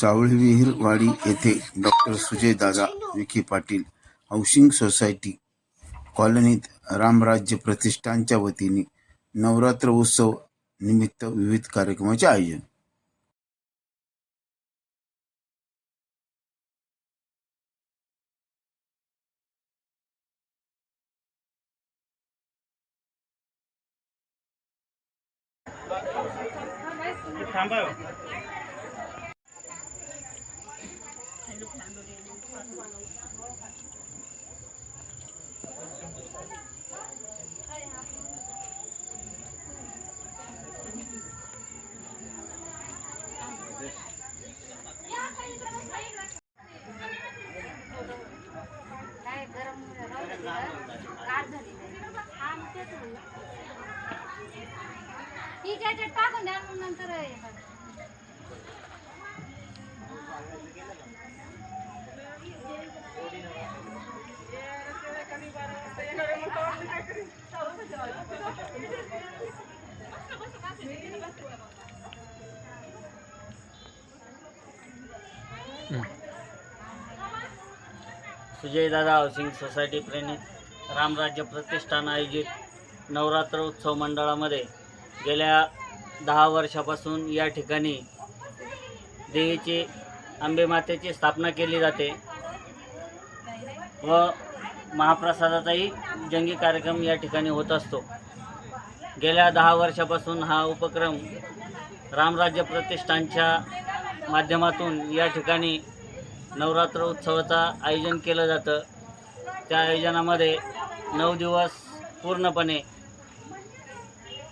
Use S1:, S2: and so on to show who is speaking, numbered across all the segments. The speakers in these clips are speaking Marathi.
S1: सावळविहीरवाडी येथे doctor Sujaydada Vikhe Patil housing society कॉलनीत रामराज्य प्रतिष्ठानच्या वतीने नवरात्र उत्सव निमित्त विविध कार्यक्रमाचे आयोजन.
S2: काय ठीक आहे टाकून द्या मग नंतर
S3: सुजयदादा हाऊसिंग सोसायटी प्रेरित रामराज्य प्रतिष्ठान आयोजित नवरात्र उत्सव मंडळामध्ये गेल्या दहा वर्षापासून या ठिकाणी देवीची आंबेमातेची स्थापना केली जाते व महाप्रसादाचाही जंगी कार्यक्रम या ठिकाणी होत असतो. गेल्या दहा वर्षापासून हा उपक्रम रामराज्य प्रतिष्ठानच्या माध्यमातून या ठिकाणी नवरात्र उत्सवाचं आयोजन केलं जातं. त्या आयोजनामध्ये नऊ दिवस पूर्णपणे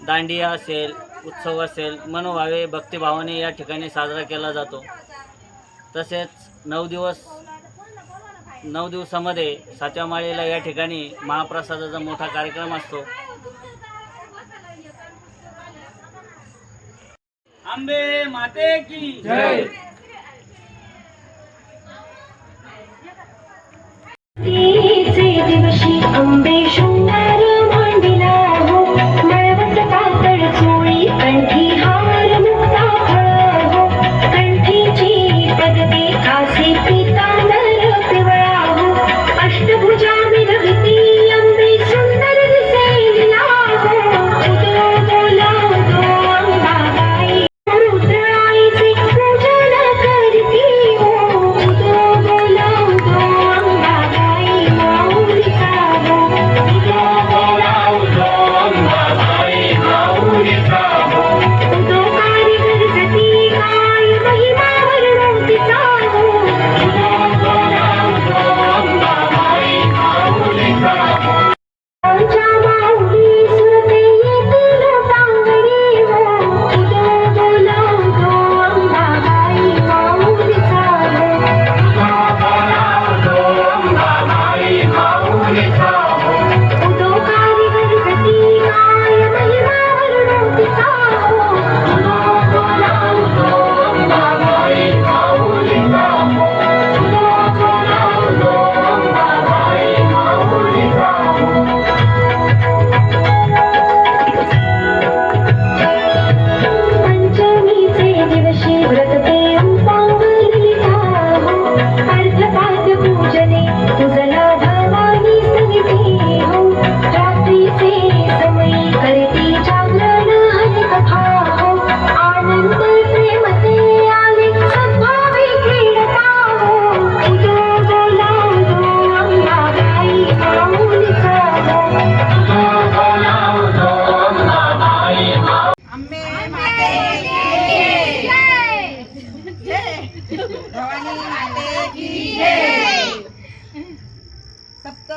S3: दांडिया असेल उत्सव असेल मनोभावे भक्तिभावाने या ठिकाणी साजरा केला जातो. तसेच नऊ दिवस नऊ दिवसामध्ये सातव्या माळेला या ठिकाणी महाप्रसादाचा मोठा कार्यक्रम असतो. आंबे माते की जय!
S4: तिचे दिवशी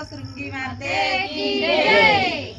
S5: सप्तशृंगी माते की जय.